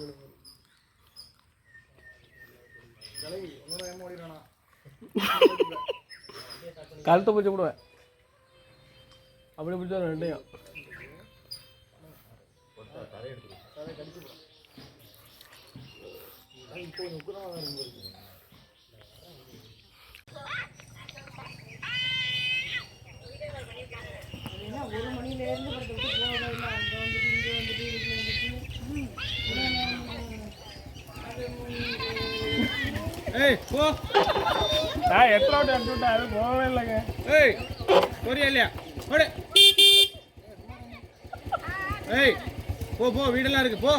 கழுத்தை பிடிச்ச விடுவேன் அப்படி பிடிச்சா ரெண்டையும். ஏன்னா ஒரு மணில ஏய் போ. நான் எத்தனை வாட்டி அது போகவே இல்லைங்க. ஏய் போறியா இல்லையா? போடு. ஏய் போ போ வீடெல்லாம் இருக்கு போ.